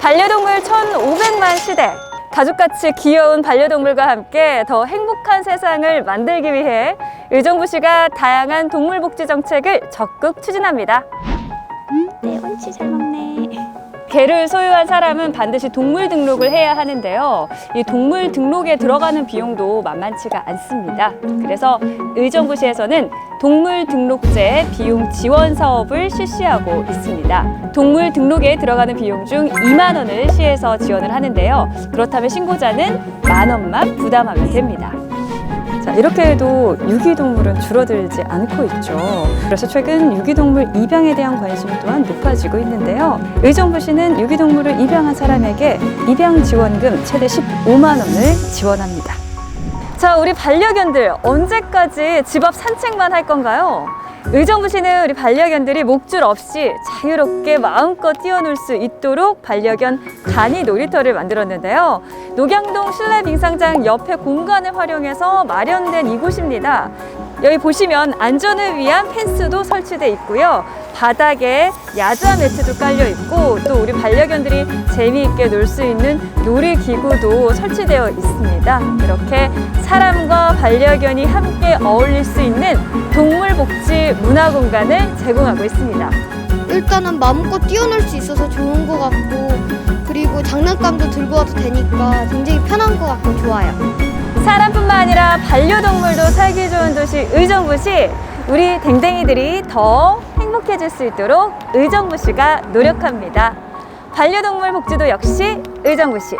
반려동물 1,500만 시대. 가족같이 귀여운 반려동물과 함께 더 행복한 세상을 만들기 위해 의정부시가 다양한 동물복지 정책을 적극 추진합니다. 네, 옳지 잘 먹네. 개를 소유한 사람은 반드시 동물 등록을 해야 하는데요. 이 동물 등록에 들어가는 비용도 만만치가 않습니다. 그래서 의정부시에서는 동물 등록제 비용 지원 사업을 실시하고 있습니다. 동물 등록에 들어가는 비용 중 2만 원을 시에서 지원을 하는데요. 그렇다면 신고자는 만 원만 부담하면 됩니다. 자, 이렇게 해도 유기동물은 줄어들지 않고 있죠. 그래서 최근 유기동물 입양에 대한 관심 또한 높아지고 있는데요. 의정부시는 유기동물을 입양한 사람에게 입양 지원금 최대 15만 원을 지원합니다. 자, 우리 반려견들 언제까지 집 앞 산책만 할 건가요? 의정부시는 우리 반려견들이 목줄 없이 자유롭게 마음껏 뛰어놀 수 있도록 반려견 간이 놀이터를 만들었는데요. 녹양동 실내 빙상장 옆에 공간을 활용해서 마련된 이곳입니다. 여기 보시면 안전을 위한 펜스도 설치돼 있고요. 바닥에 야자 매트도 깔려 있고 또 우리 반려견들이 재미있게 놀 수 있는 놀이 기구도 설치되어 있습니다. 이렇게 사람과 반려견이 함께 어울릴 수 있는 동물 복지 문화 공간을 제공하고 있습니다. 일단은 마음껏 뛰어놀 수 있어서 좋은 것 같고 그리고 장난감도 들고 와도 되니까 굉장히 편한 것 같고 좋아요. 사람뿐만 아니라 반려동물도 살기 좋은 도시 의정부시 우리 댕댕이들이 더 행복해질 수 있도록 의정부시가 노력합니다. 반려동물 복지도 역시 의정부시